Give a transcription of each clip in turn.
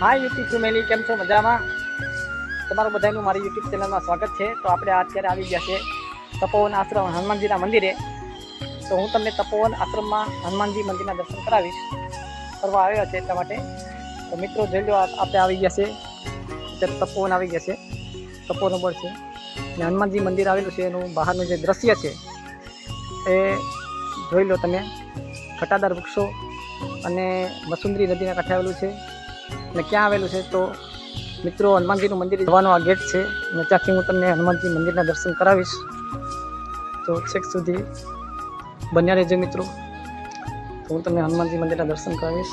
હા YouTube family કેમ છો? મજામાં? તમારું બધાનું મારી યુટ્યુબ ચેનલમાં સ્વાગત છે. તો આપણે અત્યારે આવી ગયા છે તપોવન આશ્રમ હનુમાનજીના મંદિરે. તો હું તમને તપોવન આશ્રમમાં હનુમાનજી મંદિરના દર્શન કરાવીશ. કરવા આવ્યો છે એટલા માટે. તો મિત્રો, જોઈ લો આપણે આવી ગયા છે અત્યારે તપોવન આવી ગયા છે. તપોવન ઉપર છે. અને હનુમાનજી મંદિર આવેલું છે. એનું બહારનું જે દ્રશ્ય છે, એ જોઈ લો તમે. ઘટાદાર વૃક્ષો અને મસુંદરી નદીના કાંઠે આવેલું છે. અને ક્યાં આવેલું છે તો મિત્રો હનુમાનજીનું મંદિર જવાનો આ ગેટ છે. અને ત્યાંથી હું તમને હનુમાનજી મંદિરના દર્શન કરાવીશ. તો છેક સુધી બન્યા રહેજો મિત્રો. તો હું તમને હનુમાનજી મંદિરના દર્શન કરાવીશ.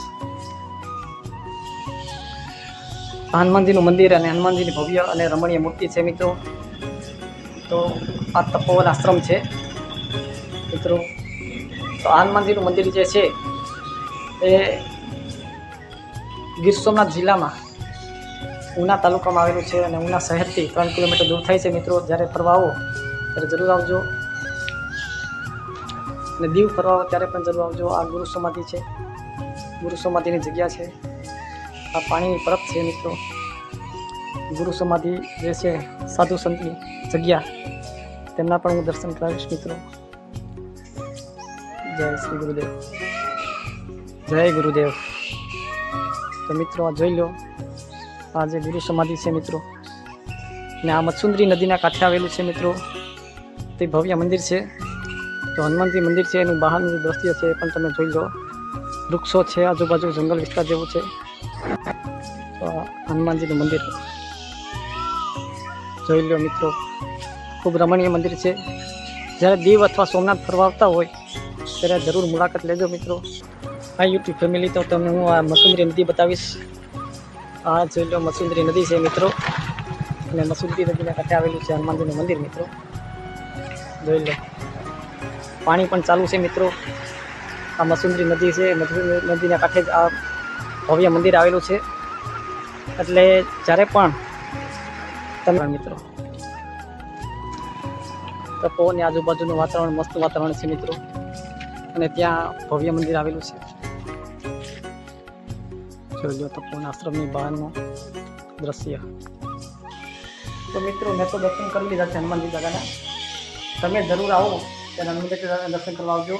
હનુમાનજીનું મંદિર અને હનુમાનજીની ભવ્ય અને રમણીય મૂર્તિ છે મિત્રો. તો આ તપોવન આશ્રમ છે. મિત્રો, તો હનુમાનજીનું મંદિર જે છે, એ ગીર સોમનાથ જિલ્લામાં ઉના તાલુકામાં આવેલું છે અને ઉના શહેરથી ત્રણ કિલોમીટર દૂર થાય છે. મિત્રો, જ્યારે ફરવા આવો, ત્યારે જરૂર આવજો. અને દીવ ફરવા આવો, ત્યારે પણ જરૂર આવજો. આ ગુરુ સમાધિ છે. ગુરુ સમાધિની જગ્યા છે. આ પાણીની પરબ છે, મિત્રો. ગુરુ સમાધિ જે છે, સાધુ સંતની જગ્યા. તેમના પણ હું દર્શન કરાવીશ, મિત્રો. જય શ્રી ગુરુદેવ. જય ગુરુદેવ. તો મિત્રો જોઈ લો. આ જે ગુરુ સમાધિ છે મિત્રો. ને આ મત્સુંદરી નદીના કાંઠે આવેલું છે મિત્રો. તે ભવ્ય મંદિર છે. તો હનુમાનજી મંદિર છે, એનું બહારનું દ્રશ્ય છે એ પણ તમે જોઈ લો. વૃક્ષો છે, આજુબાજુ જંગલ વિસ્તાર જેવું છે. હનુમાનજીનું મંદિર. જોઈ લો મિત્રો. ખૂબ રમણીય મંદિર છે. જ્યારે દીવ અથવા સોમનાથ ફરવા આવતા હોય ત્યારે જરૂર મુલાકાત લેજો મિત્રો. હા યુટ્યુબ ફેમિલી તો તમને હું આ મસુંદરી નદી બતાવીશ. આ જોઈ લો, મસુંદરી નદી છે મિત્રો. અને મસુંદરી નદીના કાંઠે આવેલું છે હનુમાનજીનું મંદિર મિત્રો. જોઈ લો. પાણી પણ ચાલુ છે મિત્રો. આ મસુંદરી નદી છે. મસુંદરી નદીના કાંઠે જ આ ભવ્ય મંદિર આવેલું છે. એટલે જ્યારે પણ તમે મિત્રો. તપોની આજુબાજુનું વાતાવરણ મસ્ત વાતાવરણ છે મિત્રો. અને ત્યાં ભવ્ય મંદિર આવેલું છે. જોઈ આશ્રમની બહારનું દ્રશ્ય. તો મિત્રો, મેં તો દર્શન કરી લીધા છે હનુમાનજી દાદાના. તમે જરૂર આવો ત્યારે હનુમાનજી દાદાને દર્શન કરવા આવજો.